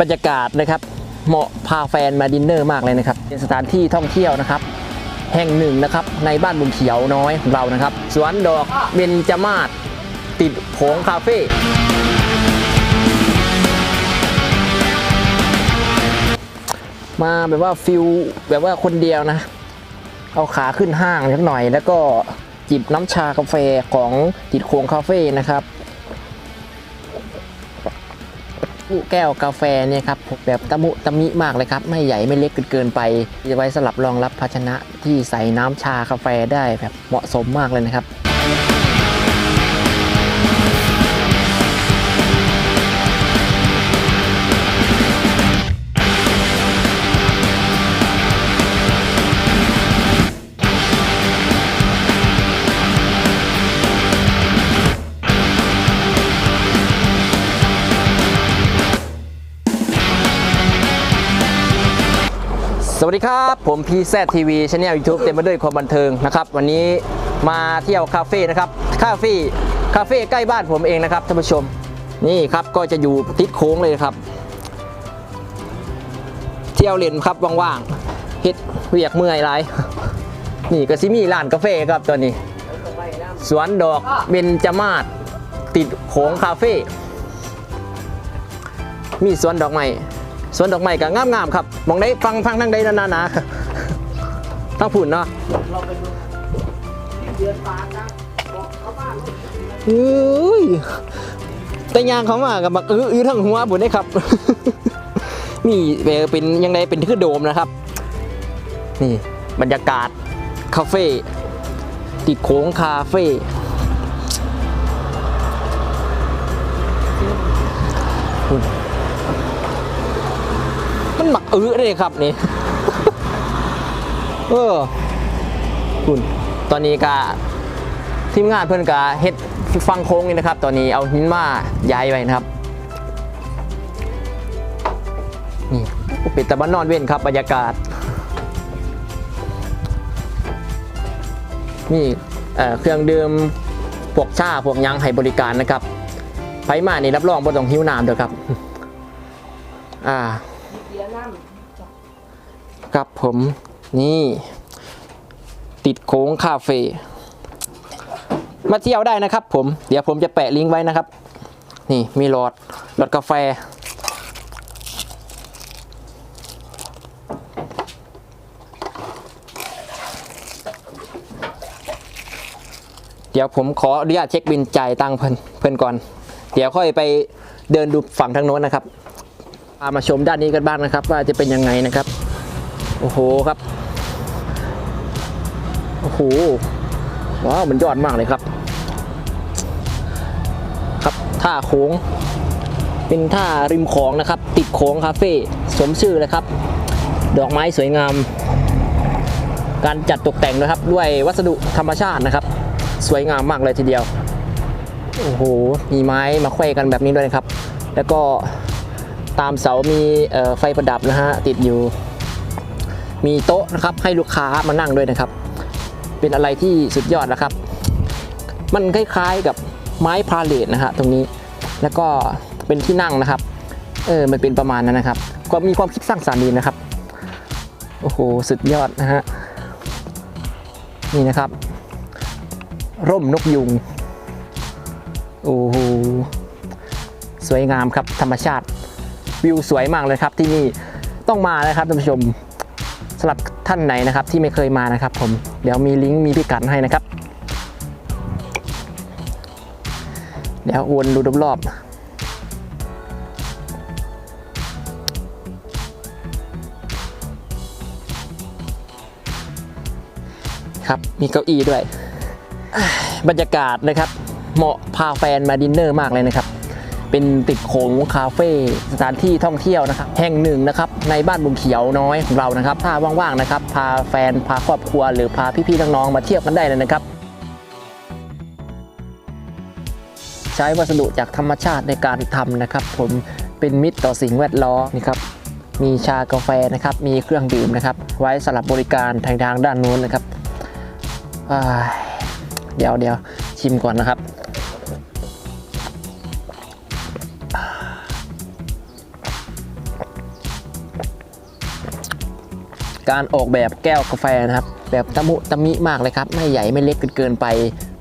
บรรยากาศนะครับ เหมาะพาแฟนมาดินเนอร์มากเลยนะครับ เป็นสถานที่ท่องเที่ยวนะครับ แห่งหนึ่งนะครับในบ้านบุญเขียวน้อยของเรานะครับ สวนดอกเบญจมาศติดโขงคาเฟ่มาแบบว่าฟิลแบบว่าคนเดียวนะ เอาขาขึ้นห้างนิดหน่อย แล้วก็จิบน้ำชากาแฟของติดโคงคาเฟ่นะครับ แก้วกาแฟเนี่ยครับแบบตะมุตะมิมากเลยครับ ไม่ใหญ่ไม่เล็กเกินไป จะไว้สลับรองรับภาชนะที่ใส่น้ำชากาแฟได้แบบเหมาะสมมากเลยนะครับ สวัสดีครับ ผมพีแซทีวีช anel YouTube เต็มไปด้วยความบันเทิงนะครับ วันนี้มาเที่ยวคาเฟ่นะครับ คาเฟ่คาเฟ่ใกล้บ้านผมเองนะครับท่านผู้ชม นี่ครับก็จะอยู่ติดโค้งเลยครับ เที่ยวเล่นครับว่างๆเฮ็ดเวียกเมื่อยไรนี่ก็ซิมีร้านกาแฟครับตัวนี้ สวนดอกเบญจมาศติดโขงคาเฟ่มีสวนดอกไม้ สวนดอกไม้ก็งามๆครับมองได้ฟังฟังทั้งใดนานานะทั้งผุ่นเนาะเอ้ยแต่ยางเขามากับบักอื้อทั้งหัวบุญได้ครับ นี่เป็นยังไงเป็นคือโดมนะครับ นี่บรรยากาศคาเฟ่ติดโค้งคาเฟ่ มันหมักอื้อเลยครับนี่ เออคุณตอนนี้กาทีมงานเพื่อนกาเฮ็ดฟังโค้งนี่นะครับ ตอนนี้เอาหินมาย้ายไว้นะครับ นี่ปิดตะบันนอนเว้นครับบรรยากาศ นี่เเครื่องดื่มพวกชาพวกยังให้บริการนะครับไปมานี่รับรองบ่ต้องหิวน้ำเด้อครับ อ่า ครับผมนี่ ติดโค้งคาเฟ่มาเที่ยวได้นะครับผมเดี๋ยวผมจะแปะลิงก์ไว้นะครับ นี่มีหลอดหลอดกาแฟ เดี๋ยวผมขออนุญาตเช็คบินจ่ายตังค์เพิ่นเพิ่นก่อน เดี๋ยวค่อยไปเดินดูฝั่งทางโน้นนะครับ พามาชมด้านนี้กันบ้างนะครับ ว่าจะเป็นยังไงนะครับ โอ้โหครับ โอ้โห ว้าวมันยอดมากเลยครับ ครับท่าโค้ง เป็นท่าริมโของนะครับ ติดโค้งคาเฟ่สมชื่อเลยครับ ดอกไม้สวยงาม การจัดตกแต่งนะครับ ด้วยวัสดุธรรมชาตินะครับ สวยงามมากเลยทีเดียว โอ้โห มีไม้มาแขว้กันแบบนี้ด้วยนะครับ แล้วก็ ตามเสามีไฟประดับนะฮะติดอยู่ มีโต๊ะนะครับให้ลูกค้ามานั่งด้วยนะครับ เป็นอะไรที่สุดยอดนะครับ มันคล้ายๆกับไม้พาเลทนะฮะตรงนี้แล้วก็เป็นที่นั่งนะครับเออมันเป็นประมาณนั้นนะครับ ก็มีความคิดสร้างสรรค์ดีนะครับโอ้โหสุดยอดนะฮะนี่นะครับ ร่มนกยุงโอ้โหสวยงามครับธรรมชาติ วิวสวยมากเลยครับที่นี่ต้องมานะครับท่านผู้ชมสำหรับท่านไหนนะครับที่ไม่เคยมานะครับผมเดี๋ยวมีลิงก์มีพิกัดให้นะครับ เดี๋ยววนดูรอบๆครับมีเก้าอี้ด้วย บรรยากาศนะครับ เหมาะพาแฟนมาดินเนอร์มากเลยนะครับ เป็นติดโขงคาเฟ่สถานที่ท่องเที่ยวนะครับแห่งหนึ่งนะครับในบ้านบุญเขียวน้อยของเรานะครับ ถ้าว่างๆนะครับ พาแฟนพาครอบครัว หรือพาพี่ๆน้องๆมาเที่ยวกันได้เลยนะครับใช้วัสดุจากธรรมชาติในการทำนะครับ ผมเป็นมิตรต่อสิ่งแวดล้อมนี่ครับ มีชากาแฟนะครับ มีเครื่องดื่มนะครับ ไว้สำหรับบริการทางทางด้านนู้นนะครับเดี๋ยวเดี๋ยวชิมก่อนนะครับ การออกแบบแก้วกาแฟนะครับ แบบตะมุตะมิมากเลยครับ ไม่ใหญ่ไม่เล็กเกินเกินไป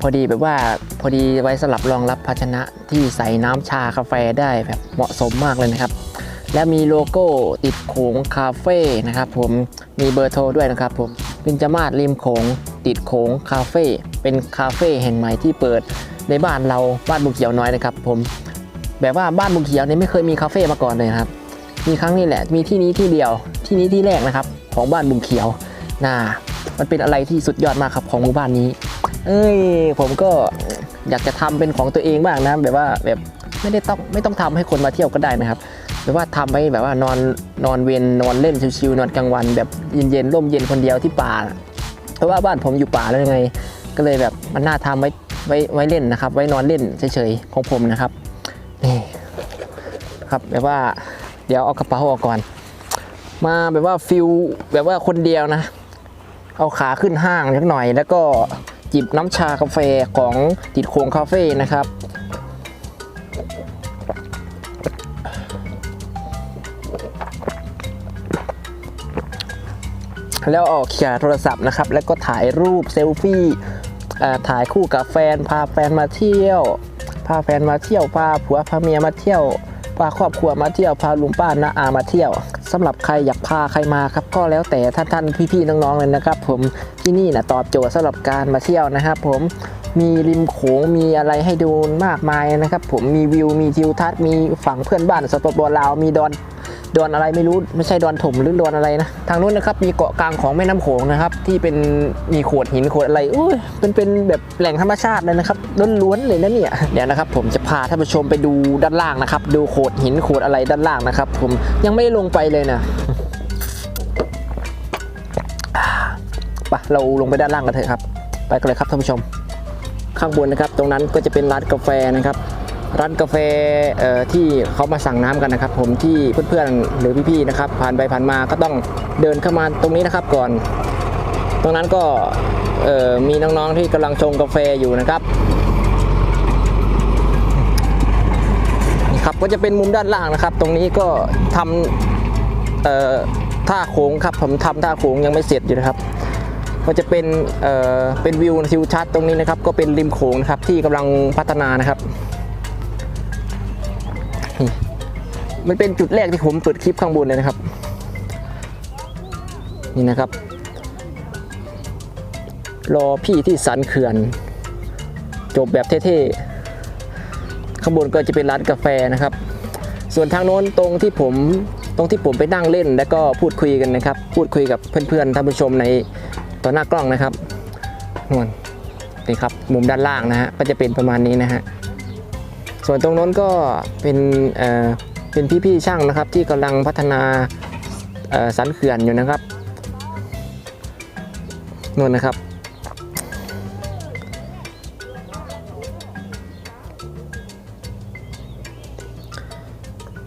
พอดีแบบว่าพอดีไว้สำหรับรองรับภาชนะที่ใส่น้ำชากาแฟได้แบบเหมาะสมมากเลยนะครับ และมีโลโก้ติดโขงคาเฟ่นะครับ ผมมีเบอร์โทรด้วยนะครับ ผมปินจมาศริมโขงติดโขงคาเฟ่เป็นคาเฟ่แห่งใหม่ที่เปิดในบ้านเราบ้านบุงเขียวน้อยนะครับ ผมแบบว่าบ้านบุงเขียวเนี่ยไม่เคยมีคาเฟ่มาก่อนเลยครับ มีครั้งนี้แหละ มีที่นี้ที่เดียวที่นี้ที่แรกนะครับ ของบ้านบุงเขียวน่ามันเป็นอะไรที่สุดยอดมากครับของหมู่บ้านนี้ เอ้ยผมก็อยากจะทำเป็นของตัวเองบ้างนะแบบว่าแบบไม่ได้ต้องไม่ต้องทำให้คนมาเที่ยวก็ได้นะครับแบบว่าทำไว้แบบว่านอนนอนเวนนอนเล่นชิวๆนอนกลางวัน แบบเย็นๆร่มเย็นคนเดียวที่ป่า เพราะว่าบ้านผมอยู่ป่าแล้วยังไง ก็เลยแบบมันน่าทำไว้ไว้ไว้เล่นนะครับ ไว้นอนเล่นเฉยๆของผมนะครับนี่ครับแบบว่าเดี๋ยวเอากระเป๋าออกก่อน มาแบบว่าฟิลแบบว่าคนเดียวนะ เอาขาขึ้นห้างนิดหน่อย แล้วก็จิบน้ำชากาแฟของติดโคงคาเฟ่นะครับแล้วออกเขียโทรศัพท์นะครับ แล้วก็ถ่ายรูปเซลฟี่ถ่ายคู่กับแฟน พาแฟนมาเที่ยว พาแฟนมาเที่ยว พาผัวพาเมียมาเที่ยว พาครอบครัวมาเที่ยว พาลุงป้าน้าอามาเที่ยว สำหรับใครอยากพาใครมาครับก็แล้วแต่ท่านท่านพี่ๆน้องๆเลยนะครับ ผมที่นี่นะตอบโจทย์สำหรับการมาเที่ยวนะครับ ผมมีริมโขงมีอะไรให้ดูมากมายนะครับ ผมมีวิวมีทิวทัศน์มีฝั่งเพื่อนบ้านสปปลาวมีดอน ดอนอะไรไม่รู้ไม่ใช่ดอนถมหรือดอนอะไรนะ ทางนู้นนะครับมีเกาะกลางของแม่น้ำโขงนะครับ ที่เป็นมีโขดหินโขดอะไรอุ้ยเป็นเป็นแบบแหล่งธรรมชาติเลยนะครับล้วนๆเลยนะเนี่ยเดี๋ยวนะครับ ผมจะพาท่านผู้ชมไปดูด้านล่างนะครับ ดูโขดหินโขดอะไรด้านล่างนะครับ ผมยังไม่ได้ลงไปเลยนะไปเราลงไปด้านล่างกันเถอะครับ ไปกันเลยครับท่านผู้ชม ข้างบนนะครับ ตรงนั้นก็จะเป็นร้านกาแฟนะครับ ร้านกาแฟที่เขามาสั่งน้ำกันนะครับ ผมที่เพื่อนๆหรือพี่ๆนะครับ ผ่านไปผ่านมาก็ต้องเดินเข้ามาตรงนี้นะครับก่อน ตรงนั้นก็มีน้องๆที่กำลังชงกาแฟอยู่นะครับนี่ครับก็จะเป็นมุมด้านล่างนะครับ ตรงนี้ก็ทำท่าโค้งครับผมทำท่าโค้งยังไม่เสร็จอยู่นะครับก็จะเป็นเเป็นวิวทิวทัศน์ตรงนี้นะครับ ก็เป็นริมโขงนะครับที่กำลังพัฒนานะครับ มันเป็นจุดแรกที่ผมเปิดคลิปข้างบนเลยนะครับ นี่นะครับ รอพี่ที่สันเขื่อน จบแบบเท่ๆข้างบนก็จะเป็นร้านกาแฟนะครับ ส่วนทางโน้นตรงที่ผมตรงที่ผมไปนั่งเล่นแล้วก็พูดคุยกันนะครับ พูดคุยกับเพื่อนๆท่านผู้ชมในต่อหน้ากล้องนะครับนวลนี่ครับมุมด้านล่างนะฮะก็จะเป็นประมาณนี้นะฮะส่วนตรงโน้นก็เป็นเอ่อ เป็นพี่ๆช่างนะครับ ที่กำลังพัฒนาสันเขื่อนอยู่นะครับนู่นนะครับ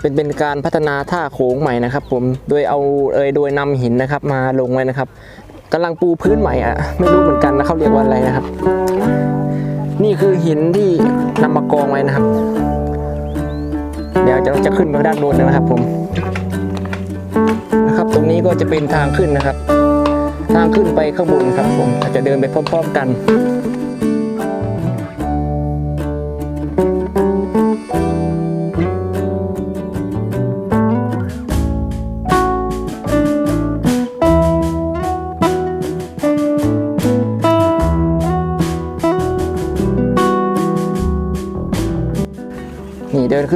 เป็นเป็นการพัฒนาท่าโค้งใหม่นะครับ ผมโดยเอาเอยโดยนำหินนะครับ มาลงไว้นะครับกำลังปูพื้นใหม่อะไม่รู้เหมือนกันนะเขาเรียกว่าอะไรนะครับ นี่คือหินที่นำมากองไว้นะครับ เดี๋ยวจะจะขึ้นไปด้านบนนะครับผมนะครับ ตรงนี้ก็จะเป็นทางขึ้นนะครับ ทางขึ้นไปข้างบนครับผมอาจจะเดินไปพร้อม ๆ กัน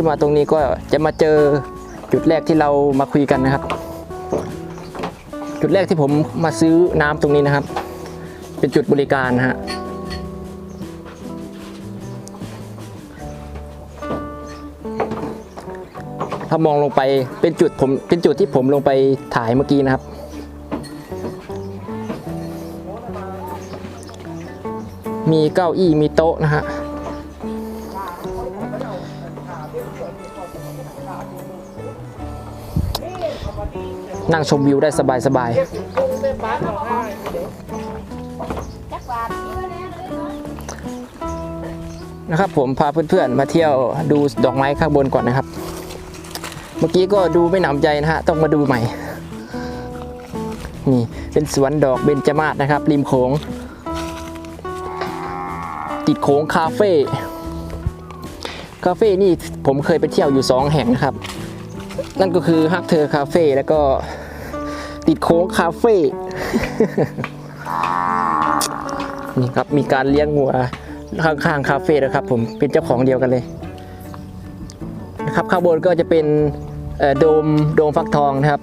นมาตรงนี้ก็จะมาเจอจุดแรกที่เรามาคุยกันนะครับ จุดแรกที่ผมมาซื้อน้ำตรงนี้นะครับ เป็นจุดบริการฮะถ้ามองลงไปเป็นจุดผมเป็นจุดที่ผมลงไปถ่ายเมื่อกี้นะครับ มีเก้าอี้มีโต๊ะนะฮะ นั่งชมวิวได้สบายสบายๆนะครับผมพาเพื่อนๆมาเที่ยวดูดอกไม้ข้างบนก่อนนะครับ เมื่อกี้ก็ดูไม่หนำใจนะฮะต้องมาดูใหม่ นี่เป็นสวนดอกเบญจมาศนะครับ ริมโขงติดโขงคาเฟ่คาเฟ่นี่ผมเคยไปเที่ยวอยู่ 2 แห่งนะครับ นั่นก็คือฮักเธอคาเฟ่แล้วก็ติดโค้งคาเฟ่นี่ครับมีการเลี้ยงวัวข้างๆคาเฟ่นะครับ ผมเป็นเจ้าของเดียวกันเลยนะครับข้างบนก็จะเป็นโดมโดมฟักทองนะครับ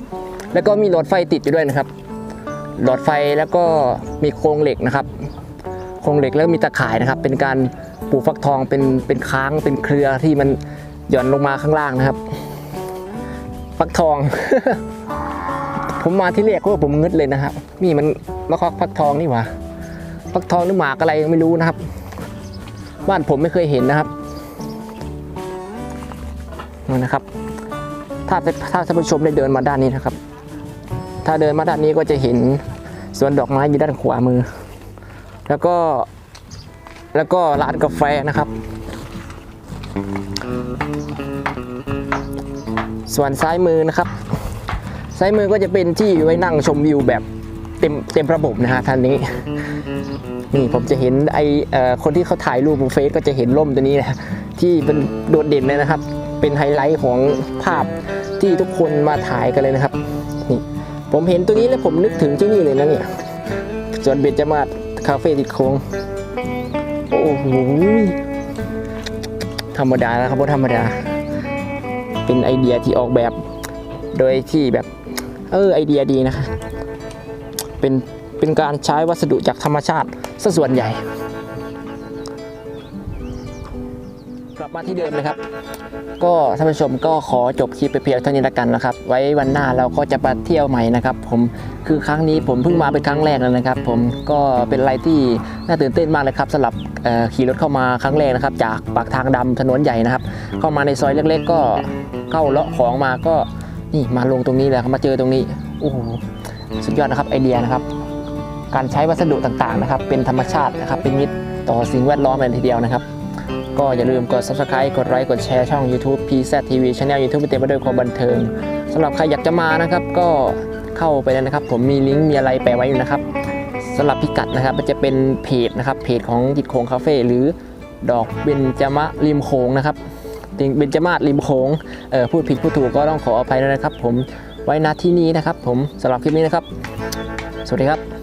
แล้วก็มีหลอดไฟติดอยู่ด้วยนะครับ หลอดไฟแล้วก็มีโครงเหล็กนะครับ โครงเหล็กแล้วมีตะข่ายนะครับ เป็นการปลูกฟักทองเป็นเป็นค้างเป็นเครือที่มันหย่อนลงมาข้างล่างนะครับ ฟักทอง ผมมาที่แรกก็ผมงึดเลยนะครับ นี่มันมะคอกฟักทองนี่หว่าฟักทองหรือหมากอะไรยังไม่รู้นะครับ บ้านผมไม่เคยเห็นนะครับนี่นะครับ ถ้าถ้าท่านผู้ชมได้เดินมาด้านนี้นะครับ ถ้าเดินมาด้านนี้ก็จะเห็นสวนดอกไม้อยู่ด้านขวามือ แล้วก็แล้วก็ร้านกาแฟนะครับ ส่วนซ้ายมือนะครับ ซ้ายมือก็จะเป็นที่ไว้นั่งชมวิวแบบเต็มเต็มระบบนะฮะท่านนี้ นี่ผมจะเห็นไออคนที่เขาถ่ายรูปบนเฟซก็จะเห็นร่มตัวนี้นะที่เป็นโดดเด่นเลยนะครับ เป็นไฮไลท์ของภาพที่ทุกคนมาถ่ายกันเลยนะครับ นี่ผมเห็นตัวนี้แล้วผมนึกถึงที่นี่เลยนะเนี่ยส่วนเบญจมาศคาเฟ่ติดโค้งโอ้โหธรรมดานะครับธรรมดา เป็นไอเดียที่ออกแบบ โดยที่แบบ เออไอเดียดีนะคะ เป็นเป็นการใช้วัสดุจากธรรมชาติซะส่วนใหญ่ มาที่เดิมเลยครับ ก็ท่านผู้ชมก็ขอจบคลิปไปเพียงเท่านี้ละกันนะครับ ไว้วันหน้าเราก็จะมาเที่ยวใหม่นะครับ ผมคือครั้งนี้ผมเพิ่งมาเป็นครั้งแรกแล้วนะครับ ผมก็เป็นอะไรที่น่าตื่นเต้นมากเลยครับสำหรับขี่รถเข้ามาครั้งแรกนะครับ จากปากทางดำถนนใหญ่นะครับ เข้ามาในซอยเล็ก ๆ ก็เข้าเลาะของมาก็นี่มาลงตรงนี้เลยครับมาเจอตรงนี้โอ้โหสุดยอดนะครับไอเดียนะครับ การใช้วัสดุต่างๆนะครับ เป็นธรรมชาตินะครับเป็นมิตรต่อสิ่งแวดล้อมเลยทีเดียวนะครับ ก็อย่าลืมกด subscribe กดไลค์กดแชร์ช่อง YouTube PZ TV Channel YouTube เต็มไปด้วยความบันเทิงสำหรับใครอยากจะมานะครับก็เข้าไปเลยนะครับ ผมมีลิงก์มีอะไรแปะไว้อยู่นะครับสำหรับพิกัดนะครับมันจะเป็นเพจนะครับเพจของจิตโคงคาเฟ่หรือดอกเบญจมะริมโขงนะครับเบญจมาศริมโขงเออพูดผิดพูดถูกก็ต้องขออภัยด้วยนะครับ ผมไว้ณที่นี้นะครับ ผมสำหรับคลิปนี้นะครับ สวัสดีครับ